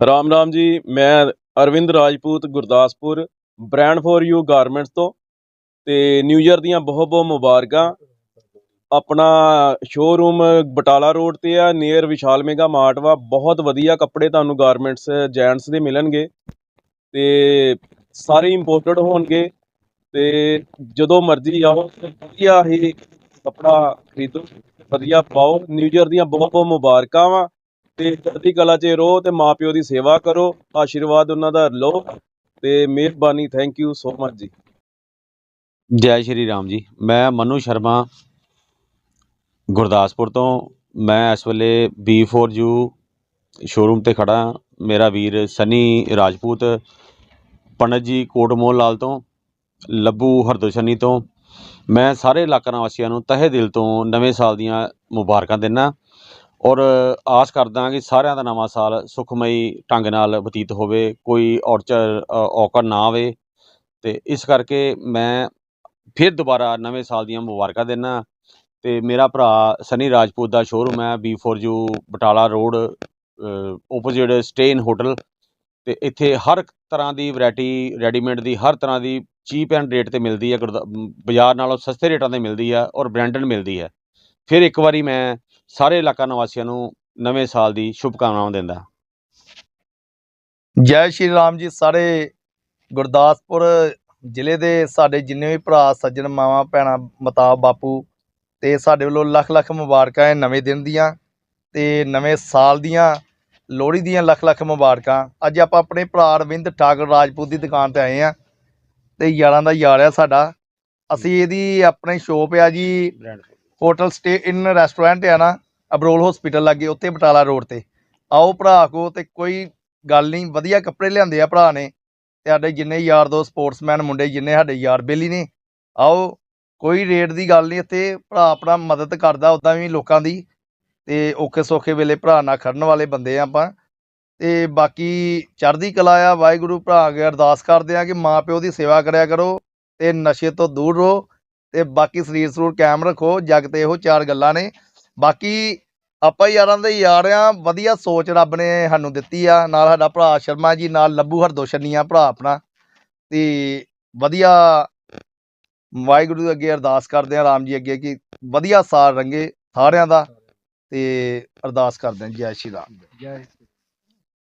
ਰਾਮ ਰਾਮ ਜੀ, ਮੈਂ Arvind Rajput Gurdaspur, brand for you garments ਤੋਂ ਤੇ ਨਿਊ ਇਅਰ ਦੀਆਂ ਬਹੁਤ ਬਹੁਤ ਮੁਬਾਰਕਾਂ। ਆਪਣਾ ਸ਼ੋਰੂਮ ਬਟਾਲਾ ਰੋਡ ਤੇ ਆ ਨੀਅਰ ਵਿਸ਼ਾਲ ਮੇਗਾ ਮਾਰਟ ਵਾ, ਬਹੁਤ ਵਧੀਆ ਕੱਪੜੇ ਤੁਹਾਨੂੰ ਗਾਰਮੈਂਟਸ ਜੈਂਟਸ ਦੇ ਮਿਲਣਗੇ ਤੇ ਸਾਰੇ ਇੰਪੋਰਟਡ ਹੋਣਗੇ ਤੇ ਜਦੋਂ ਮਰਜ਼ੀ ਆਓ, ਵਧੀਆ ਹੀ ਕੱਪੜਾ ਖਰੀਦੋ, ਵਧੀਆ ਪਾਓ। ਨਿਊ ਇਅਰ ਦੀਆਂ ਬਹੁਤ ਬਹੁਤ ਮੁਬਾਰਕਾਂ ਵਾ। ਤੇ ਚੜ੍ਹਦੀ ਕਲਾ 'ਚ ਰਹੋ ਤੇ ਮਾਪਿਓ ਦੀ ਸੇਵਾ ਕਰੋ, ਆਸ਼ੀਰਵਾਦ ਉਹਨਾਂ ਦਾ ਲਓ ਤੇ ਮਿਹਰਬਾਨੀ ਥੈਂਕ ਯੂ ਸੋ ਮਚ ਜੀ। ਜੈ ਸ਼੍ਰੀ ਰਾਮ ਜੀ। ਮੈਂ ਮਨੂ ਸ਼ਰਮਾ, ਗੁਰਦਾਸਪੁਰ ਤੋਂ। ਮੈਂ ਇਸ ਵੇਲੇ B4U ਸ਼ੋਰੂਮ ਤੇ ਖੜਾ ਮੇਰਾ ਵੀਰ ਸਨੀ ਰਾਜਪੂਤ, ਪੰਡਤ ਜੀ ਕੋਟਮੋਲ ਲਾਲ ਤੋਂ, ਲੱਭੂ ਹਰਦੋਸ਼ਨੀ ਤੋਂ। ਮੈਂ ਸਾਰੇ ਇਲਾਕਾ ਨਿਵਾਸੀਆਂ ਨੂੰ ਤਹਿ ਦਿਲ ਤੋਂ ਨਵੇਂ ਸਾਲ ਦੀਆਂ ਮੁਬਾਰਕਾਂ ਦਿੰਦਾ। ਔਰ ਆਸ ਕਰਦਾ ਕਿ ਸਾਰਿਆਂ ਦਾ ਨਵਾਂ ਸਾਲ ਸੁਖਮਈ ਢੰਗ ਨਾਲ ਬਤੀਤ ਹੋਵੇ, ਕੋਈ ਔਰਚਰ ਔਕੜ ਨਾ ਆਵੇ। ਤੇ ਇਸ ਕਰਕੇ ਮੈਂ ਫਿਰ ਦੁਬਾਰਾ ਨਵੇਂ ਸਾਲ ਦੀਆਂ ਮੁਬਾਰਕਾਂ ਦਿੰਦਾ ਤੇ ਮੇਰਾ ਭਰਾ ਸਨੀ ਰਾਜਪੂਤ ਦਾ ਸ਼ੋਰੂਮ ਹੈ B4U ਬਟਾਲਾ ਰੋਡ ਓਪੋਜ਼ਿਟ ਸਟੇਨ ਹੋਟਲ ਤੇ ਇੱਥੇ ਹਰ ਤਰ੍ਹਾਂ ਦੀ ਵੈਰਾਈਟੀ ਰੈਡੀਮੇਡ ਦੀ ਹਰ ਤਰ੍ਹਾਂ ਦੀ ਚੀਪ ਐਂਡ ਰੇਟ ਤੇ ਮਿਲਦੀ ਹੈ। ਗੁਰਦਾ- ਬਾਜ਼ਾਰ ਨਾਲੋਂ ਸਸਤੇ ਰੇਟਾਂ ਤੇ ਮਿਲਦੀ ਹੈ ਔਰ ਬ੍ਰਾਂਡਡ ਮਿਲਦੀ ਹੈ। ਫਿਰ ਇੱਕ ਵਾਰੀ ਮੈਂ ਸਾਰੇ ਇਲਾਕਾ ਨਿਵਾਸੀਆਂ ਨੂੰ ਨਵੇਂ ਸਾਲ ਦੀ ਸ਼ੁਭਕਾਮਨਾਵਾਂ ਦਿੰਦਾ ਜੈ ਸ਼੍ਰੀ ਰਾਮ ਜੀ ਸਾਰੇ ਗੁਰਦਾਸਪੁਰ ਜ਼ਿਲ੍ਹੇ ਦੇ ਸਾਡੇ ਜਿੰਨੇ ਵੀ ਭਰਾ ਸੱਜਣ ਮਾਵਾਂ ਭੈਣਾਂ ਮਤਾ ਬਾਪੂ ਤੇ ਸਾਡੇ ਵੱਲੋਂ ਲੱਖ ਲੱਖ ਮੁਬਾਰਕਾਂ ਹੈ ਨਵੇਂ ਦਿਨ ਦੀਆਂ ਤੇ ਨਵੇਂ ਸਾਲ ਦੀਆਂ ਲੋਹੜੀ ਦੀਆਂ ਲੱਖ ਲੱਖ ਮੁਬਾਰਕਾਂ। ਅੱਜ ਆਪਾਂ ਆਪਣੇ ਭਰਾ ਅਰਵਿੰਦ ਠਾਕੁਰ ਰਾਜਪੂਤ ਦੀ ਦੁਕਾਨ ਤੇ ਆਏ ਆ ਤੇ ਯਾਰਾਂ ਦਾ ਯਾਰ ਆ ਸਾਡਾ। ਅਸੀਂ ਇਹਦੀ ਆਪਣੇ ਸ਼ੋਪ ਆ ਜੀ ਹੋਟਲ ਸਟੇ ਇਨ ਰੈਸਟੋਰੈਂਟ ਆ ਨਾ। ਅਬਰੋਲ ਹਸਪੀਟਲ ਲੱਗੇ ਉੱਤੇ ਬਟਾਲਾ ਰੋਡ ਤੇ। ਆਓ ਭਰਾ ਕੋ ਤੇ ਕੋਈ ਗੱਲ ਨਹੀਂ, ਵਧੀਆ ਕੱਪੜੇ ਲਿਆਂਦੇ ਆ ਭਰਾ ਨੇ। ਤੇ ਸਾਡੇ ਜਿੰਨੇ ਯਾਰ ਦੋ ਸਪੋਰਟਸਮੈਨ ਮੁੰਡੇ, ਜਿੰਨੇ ਸਾਡੇ ਯਾਰ ਬੇਲੀ ਨੇ। ਆਓ, ਕੋਈ ਰੇਟ ਦੀ ਗੱਲ ਨਹੀਂ, ਇੱਥੇ ਭਰਾ ਆਪਣਾ ਮਦਦ ਕਰਦਾ ਉਦਾਂ ਵੀ ਲੋਕਾਂ ਦੀ। ਤੇ ਔਖੇ ਸੌਖੇ ਵੇਲੇ ਭਰਾ ਨਾਲ ਖੜਨ ਵਾਲੇ ਬੰਦੇ ਆ ਆਪਾਂ। ਤੇ ਬਾਕੀ ਚੜ੍ਹਦੀ ਕਲਾ ਆ, ਵਾਹਿਗੁਰੂ ਭਰਾ ਅੱਗੇ ਅਰਦਾਸ ਕਰਦੇ ਆ ਕਿ ਮਾਂ ਪਿਓ ਦੀ ਸੇਵਾ ਕਰਿਆ ਕਰੋ ਤੇ ਨਸ਼ੇ ਤੋਂ ਦੂਰ ਰਹੋ। ਤੇ ਬਾਕੀ ਸਰੀਰ ਸਰੂਰ ਕਾਇਮ ਰੱਖੋ, ਜਗ ਤੇ ਇਹੋ ਚਾਰ ਗੱਲਾਂ ਨੇ। ਬਾਕੀ ਆਪਾਂ ਯਾਰਾਂ ਦੇ ਯਾਰ ਆ, ਵਧੀਆ ਸੋਚ ਰੱਬ ਨੇ ਸਾਨੂੰ ਦਿੱਤੀ ਆ। ਨਾਲ ਸਾਡਾ ਭਰਾ ਸ਼ਰਮਾ ਜੀ, ਨਾਲ ਲੱਭੂ ਹਰਦੋਸ਼ਨੀ ਆ, ਭਰਾ ਆਪਣਾ। ਤੇ ਵਧੀਆ ਵਾਹਿਗੁਰੂ ਅੱਗੇ ਅਰਦਾਸ ਕਰਦੇ ਆ, ਰਾਮ ਜੀ ਅੱਗੇ ਕਿ ਵਧੀਆ ਸਾਰ ਰੰਗੇ ਸਾਰਿਆਂ ਦਾ। ਤੇ ਅਰਦਾਸ ਕਰਦੇ ਆ, ਜੈ ਸ਼੍ਰੀ ਰਾਮ। ਜੈ